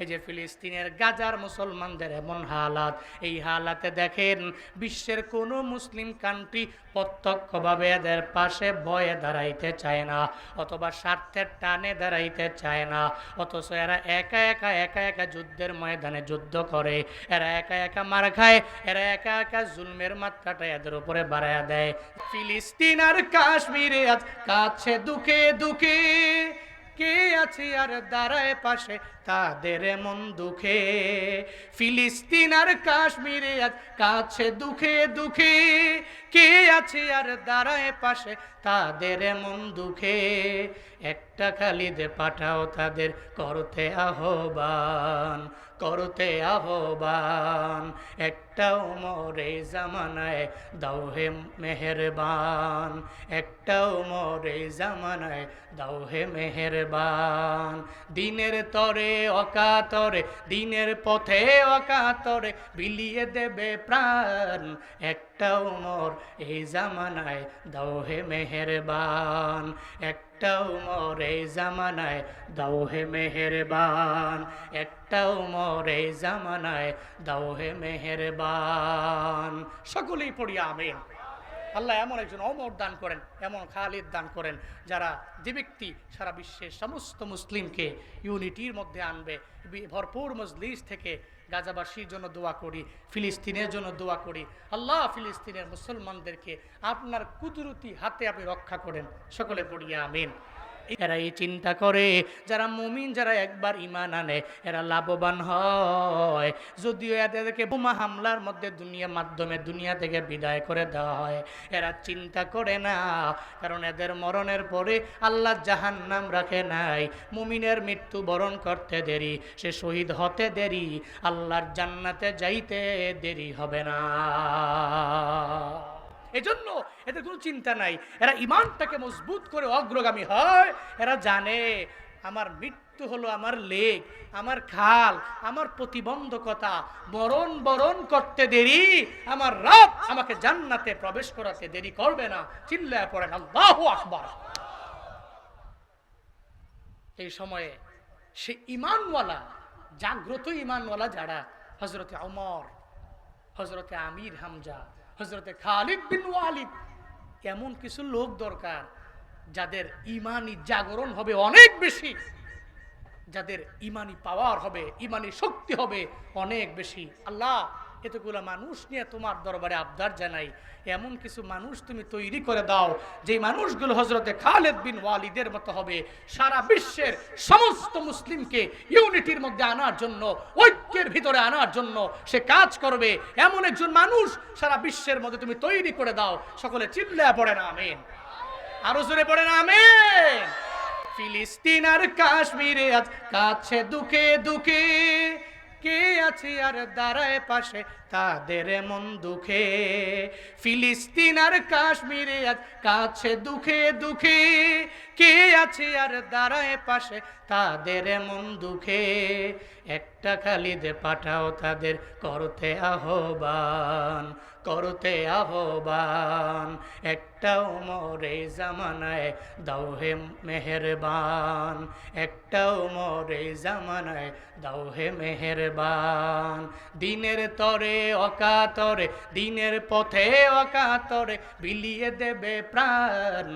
এই যে ফিলিস্তিনের গাজার মুসলমানদের এমন হালাত, এই হালাতে দেখেন বিশ্বের কোনো মুসলিম কান্ট্রি প্রত্যক্ষভাবে এদের পাশে ভয়ে দাঁড়াইতে চায় না, অথবা স্বার্থের টানে দাঁড়াইতে চায় না, অথচ এরা একা একা একা একা যুদ্ধের ময়দানে যুদ্ধ করে, এরা একা একা মার খায়, এরা একা একা জুলমের মাত্রাটা এদের উপরে বাড়ায় দেয়। ফিলিস্তিন আর কাশ্মীরে কাছে দুঃখে দুঃখে, কে আছে আর দাঁড়ায় পাশে তাদের মন দুঃখে, ফিলিস্তিন আর কাশ্মীরে কাছে দুঃখে দুঃখে। কে আছে আর দাঁড়ায় পাশে তাদের মন দুঃখে? একটা খালিদে পাঠাও তাদের, করতে আহ্বান করতে আহ্বান। একটা উমরে জামানায়, দাও হে মেহেরবান। একটা উমরে জামানায়, দাও হে মেহেরবান। দিনের তরে অকাতরে, দিনের পথে অকাতরে বিলিয়ে দেবে প্রাণ। একটা উমর এই জামানায় দাও হে মেহেরবান। একটা উমর এই জামানায় দাও হে মেহেরবান। একটা উমর এই জামানায় দাও হে মেহেরবান। সকলেই পড়ি আমিন। আল্লাহ এমন একজন অমর দান করেন, এমন খালিদ দান করেন, যারা যে ব্যক্তি সারা বিশ্বের সমস্ত মুসলিমকে ইউনিটির মধ্যে আনবে। ভরপুর মজলিস থেকে গাজাবাসীর জন্য দোয়া করি, ফিলিস্তিনের জন্য দোয়া করি। আল্লাহ ফিলিস্তিনের মুসলমানদেরকে আপনার কুদরতি হাতে আপনি রক্ষা করেন। সকলে পড়িয়া আমিন। এরা এই চিন্তা করে, যারা মুমিন, যারা একবার ইমান আনে, এরা লাভবান হয়। যদিও এদেরকে বোমা হামলার মধ্যে দুনিয়া মাধ্যমে দুনিয়া থেকে বিদায় করে দেওয়া হয়, এরা চিন্তা করে না, কারণ এদের মরণের পরে আল্লাহ জাহান নাম রাখে নাই। মুমিনের মৃত্যু বরণ করতে দেরি, সে শহীদ হতে দেরি, আল্লাহর জান্নাতে যাইতে দেরি হবে না। এজন্য এদের কোনো চিন্তা নাই। এরা ইমানটাকে মজবুত করে অগ্রগামী হয়। এরা জানে আমার মৃত্যু হলো আমার লেগ, আমার খাল, আমার প্রতিবন্ধকতা। বরণ বরণ করতে দেরি, আমার রাত আমাকে জান্নাতে প্রবেশ করাতে দেরি করবে না। চিল্লায় পড়েন, আল্লাহ আকবার। এই সময়ে সে ইমানওয়ালা জাগ্রত ইমানওয়ালা যারা হজরতে অমর হজরতে আমির হামজা হজরতে খালিদ বিন ওয়ালিদ। এমন কিছু লোক দরকার যাদের ইমানি জাগরণ হবে অনেক বেশি, যাদের ইমানি পাওয়ার হবে, ইমানি শক্তি হবে অনেক বেশি। আল্লাহ এতগুলো মানুষ নিয়ে তোমার দরবারে আবদার জানাই। এমন কিছু মানুষ তুমি তৈরি করে দাও যে মানুষগুলো হজরতে খালেদ বিন ওয়ালিদের মতো হবে। সারা বিশ্বের সমস্ত মুসলিমকে ইউনিটির মধ্যে আনার জন্য, ঐক্যের ভিতরে আনার জন্য সে কাজ করবে। এমন একজন মানুষ সারা বিশ্বের মধ্যে তুমি তৈরি করে দাও। সকলে চিল্লা পড়ে না আমেন। আরও জোরে পড়ে না আমেন। ফিলিস্তিন আর কাশ্মীরে আজ কাছে দুঃখে দুঃখে কে আছে আর দাঁড়ায় পাশে? তাদের মন দুঃখে। ফিলিস্তিন আর কাশ্মীরে আজ কাছে দুঃখে দুঃখে। কে আছে আর দাঁড়ায় পাশে? তাদের মন দুঃখে। একটা খালিদে পাঠাও তাদের করতে আহ্বান করতে আহ্বান। একটা উমরে জামানায় দাও হে মেহেরবান, একটা উমরে জামানায় দাও হে মেহেরবান। দিনের তরে অকাতরে, দিনের পথে অকাতরে বিলিয়ে দেবে প্রাণ।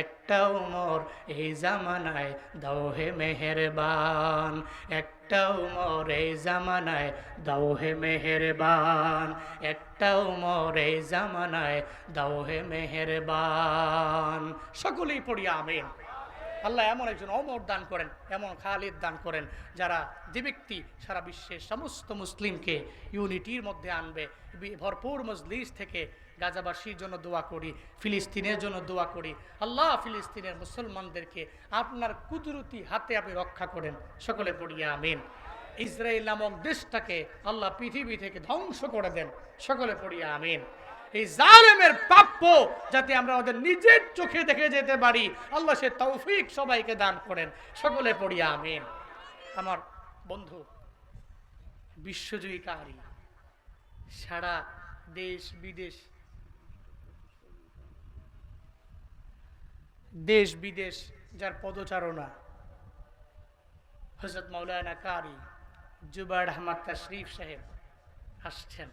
একটা উমর এই জামানায় দাও হে মেহেরবান একটা উমর এই জামানায়, দাও হে মেহেরবান। একটা উমর এই জামানায়, দাও হে মেহেরবান। সকলেই পড়ি আমিন। আল্লাহ এমন একজন অমর দান করেন, এমন খালিদ দান করেন, যারা যে ব্যক্তি সারা বিশ্বের সমস্ত মুসলিমকে ইউনিটির মধ্যে আনবে, ভরপুর মজলিস থেকে গাজাবাসীর জন্য দোয়া করি, ফিলিস্তিনের জন্য দোয়া করি। আল্লাহ ফিলিস্তিনের মুসলমানদেরকে আপনার কুদরতি হাতে আপনি রক্ষা করেন। সকলে পড়িয়া আমিন। ইসরায়েল নামক দেশটাকে আল্লাহ পৃথিবী থেকে ধ্বংস করে দেন। সকলে পড়িয়া আমিন। এই জালেমের প্রাপ্য যাতে আমরা আমাদের নিজের চোখে দেখে যেতে পারি, আল্লাহ সে তৌফিক সবাইকে দান করেন। সকলে পড়িয়া আমিন। আমার বন্ধু, বিশ্বজয়ী কাহারি সারা দেশ বিদেশ দেশ বিদেশ যার পদচারণা। হজরত মৌলানা কারি জুবাইর আহমদ তাশরিফ সাহেব আসছেন।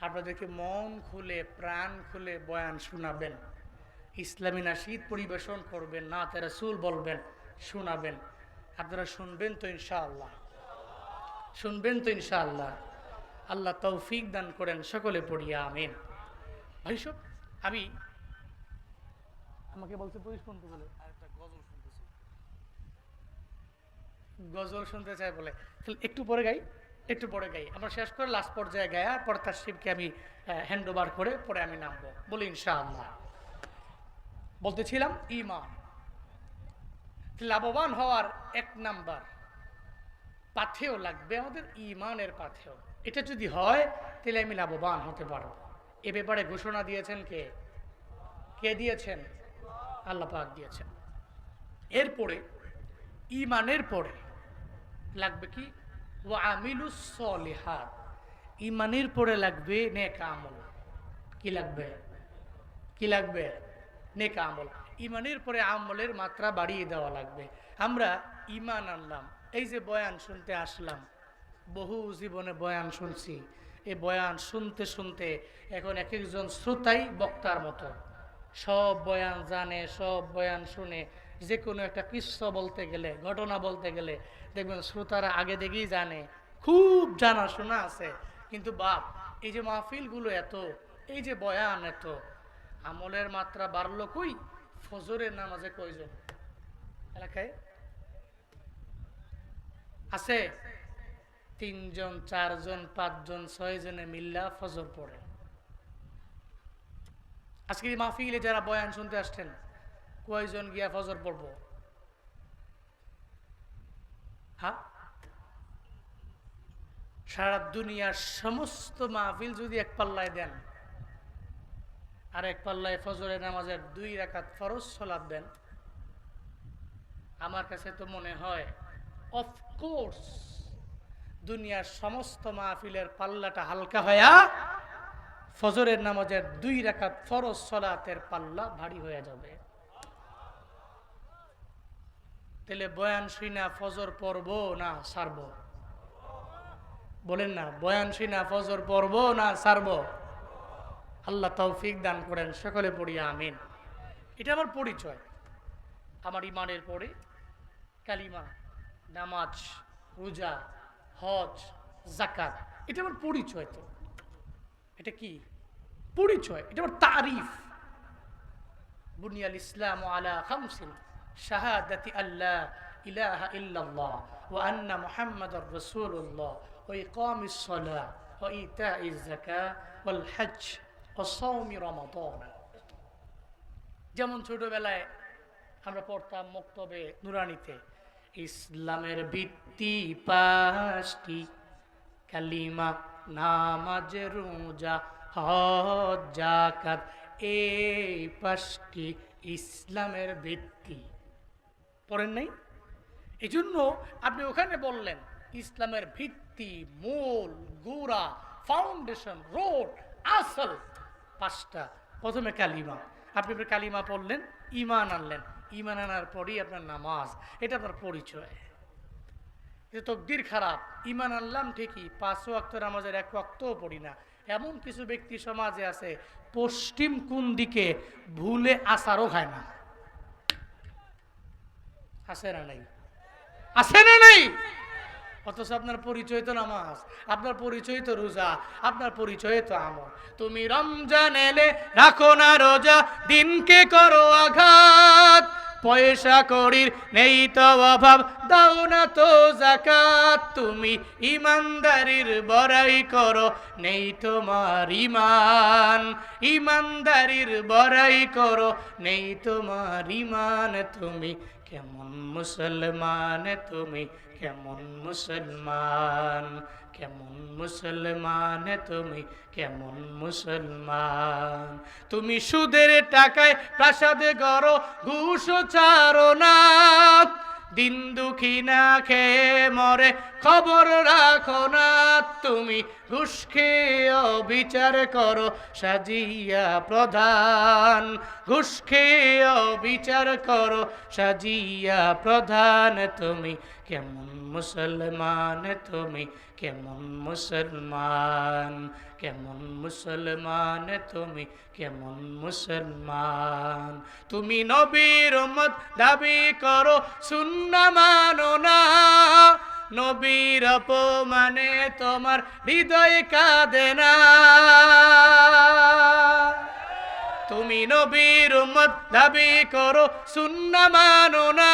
আপনাদেরকে মন খুলে, প্রাণ খুলে বয়ান শোনাবেন। ইসলামী নাসিদ পরিবেশন করবেন না তারা সুল বলবেন, শোনাবেন। আপনারা শুনবেন তো ইনশাআল্লাহ। শুনবেন তো ইনশাআল্লাহ। আল্লাহ তৌফিক দান করেন, সকলে পড়িয়া, আমিন। ভাই সব আমি আমাকে বলতে পুলিশ শুনতে বলে গজল শুনতে চাই বলে। তাহলে একটু পরে গাই একটু পরে গাই। আমরা শেষ করে লাস্ট পর্যায়ে গায়া পরে তার শিবকে আমি হ্যান্ড ওভার করে পরে আমি নামবো। বলি ইনশাআল্লাহ। বলতেছিলাম ইমান। লাভবান হওয়ার এক নাম্বার পাথেও লাগবে আমাদের ইমানের পাথেও। এটা যদি হয় তাহলে আমি লাভবান হতে পারব। এ ব্যাপারে ঘোষণা দিয়েছেন কে? কে দিয়েছেন? আল্লাহ পাক দিয়েছেন। এরপরে ইমানের পরে লাগবে কি? ও আমিলু সলিহাত। ইমানের পরে লাগবে নেক আমল। কি লাগবে? কি লাগবে? নেক আমল। ইমানের পরে আমলের মাত্রা বাড়িয়ে দেওয়া লাগবে। আমরা ইমান আনলাম। এই যে বয়ান শুনতে আসলাম, বহু জীবনে বয়ান শুনছি। এই বয়ান শুনতে শুনতে এখন এক একজন শ্রোতাই বক্তার মতো। সব বয়ান জানে, সব বয়ান শুনে। যে কোনো একটা কিস্সা বলতে গেলে, ঘটনা বলতে গেলে, দেখবেন শ্রোতারা আগে থেকেই জানে। খুব জানা শোনা আছে। কিন্তু বাপ, এই যে মাহফিলগুলো এত, এই যে বয়ান এত, আমলের মাত্রা বাড়লো কই? ফজরের নামাজে কয়জন? এলাকায়? আছে? তিনজন, চারজন, পাঁচজন, ছয়জনে মিল্লা ফজর পড়ে। আজকে এই মাহফিলে যারা বয়ান শুনতে আসছেন, কয়জন গিয়া ফজর পড়ব? হ্যাঁ? সারা দুনিয়ার সমস্ত মাহফিল যদি এক পাল্লায় দেন, আর এক পাল্লায় ফজরের নামাজের দুই রাকাত ফরজ সলাপ দেন, আমার কাছে তো মনে হয় অফকোর্স দুনিয়ার সমস্ত মাহফিলের পাল্লাটা হালকা হয়া ফজরের নামাজের দুই রাকাত ফরজ সলাতের পাল্লা ভারী হয়ে যাবে। তাহলে বয়ান শুইনা ফজর পড়ব না সারব? বলেন না, বয়ান শুইনা ফজর পড়ব না সারব? আল্লাহ তৌফিক দান করেন, সকলে পড়িয়া আমিন। এটা আমার পরিচয়। আমার ইমানের পরে কালিমা, নামাজ, রোজা, হজ জাকাত এটা আমার পরিচয় তো। এটা কি? পরিচয়, এটা আমার তারিফ। বুনিয়াল ইসলাম আলা খামসিন, শাহাদাতি আল্লাহ ইলাহা ইল্লাল্লাহ ওয়া আন্না মুহাম্মাদার রাসূলুল্লাহ ওয়া ইকামিস সালাহ ওয়া ইতাইজ যাকাত ওয়াল হজ ওয়া সাওমি রমাদান। যেমন ছোটবেলায় আমরা পড়তাম মক্তবে নুরানিতে, ইসলামের ভিত্তি পাঁচটি কালিমা নামাজ, রোজা, হজ জাকাত এই পাঁচটি ইসলামের ভিত্তি। পড়েন নাই? এই জন্য আপনি ওখানে বললেন, ইসলামের ভিত্তি, মূল, গুড়া ফাউন্ডেশন রোড আসল, পাঁচটা। প্রথমে কালিমা। আপনি কালিমা পড়লেন ইমান আনলেন। ইমান আনার পরেই আপনার নামাজ। এটা আপনার পরিচয়। কিন্তু তকদির খারাপ ইমান আনলাম ঠিকই, পাঁচ ওয়াক্ত নামাজের এক ওয়াক্তও পড়ি না। এমন কিছু ব্যক্তি সমাজে আছে, পশ্চিম কোন দিকে ভুলে আসারও খায় না। আছে না নাই? আছে না নাই? অথচ আপনার পরিচয় তো নামাজ, আপনার পরিচয় তো রোজা, আপনার পরিচয় তো আমল। তুমি রমজান এলে রাখো না রোজা, দিনকে করো আঘাত। পয়সা করির নেই তো অভাব, দাও না তো জাকাত তুমি ইমানদারির বড়াই করো, নেই তোমার ইমান। ইমানদারির বড়াই করো, নেই তোমার ইমান। তুমি কেমন মুসলমান, তুমি কেমন মুসলমান কেমন মুসলমান তুমি, কেমন মুসলমান। তুমি সুদের টাকায় প্রাসাদে গড়, ঘুষ চারো না দিন দুঃখী না খেয়ে মরে, খবর রাখো না। তুমি ঘুষ খেয়ে বিচার করো, সাজিয়া প্রধান। ঘুষ খেয়ে বিচার করো, সাজিয়া প্রধান। তুমি কেমন মুসলমান, তুমি কেমন মুসলমান কেমন মুসলমান, তুমি কেমন মুসলমান। তুমি নবীর উম্মত দাবি করো শূন্য মানো না। নবীর অপমানে তোমার হৃদয় কাঁদে না। তুমি নবীর উম্মত, দাবি করো শূন্য মানো না।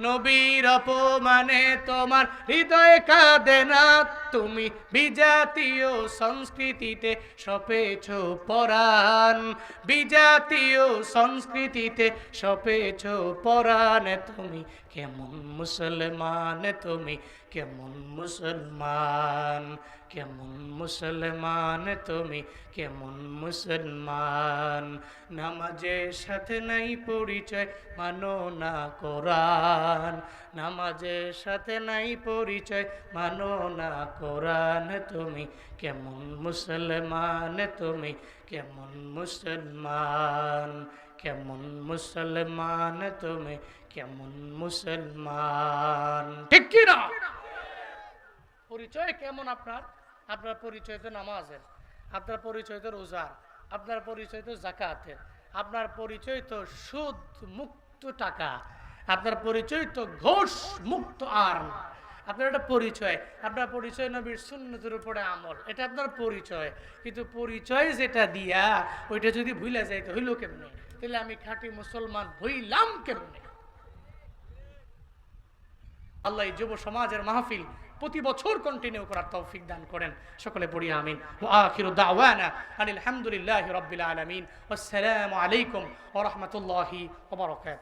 নবীর অপমানে তোমার হৃদয় কাঁদে না। তুমি বিজাতীয় সংস্কৃতিতে সপেছ পরাণ। বিজাতীয় সংস্কৃতিতে সপেছ পরাণ। তুমি কেমন মুসলমান? তুমি কেমন মুসলমান? কেমন মুসলমান? তুমি কেমন মুসলমান? নামাজের সাথে নাই পরিচয়, মানো না কোরআন। নামাজের সাথে নাই পরিচয়, মানো না কোরআন তুমি, কেমন মুসলমান তুমি, কেমন মুসলমান কেমন মুসলমান তুমি, কেমন মুসলমান। ঠিক কি না? পরিচয় কেমন আপনার? আপনার পরিচয় তো নামাজের, আপনার পরিচয় তো রোজার, আপনার পরিচয় তো জাকাতের আপনার পরিচয় তো সুদ মুক্ত টাকা, আপনার পরিচয় তো ঘোষ মুক্ত আর আপনার একটা পরিচয়। আপনার পরিচয় নবীর সুন্নতের উপরে আমল। এটা আপনার পরিচয়। কিন্তু পরিচয় যেটা দিয়া, ওইটা যদি ভুলে যাইতে, হইল কেমনে? তাহলে আমি খাঁটি মুসলমান হইলাম কেমনে? আল্লাহ যুব সমাজের মাহফিল প্রতি বছর কন্টিনিউ করার তৌফিক দান করেন। সকলে পড়ি আমিন। ওয়া আখিরু দাওয়ানা আনিল হামদুলিল্লাহি রাব্বিল আলামিন। ওয়াসসালামু আলাইকুম ওয়া রাহমাতুল্লাহি ওয়া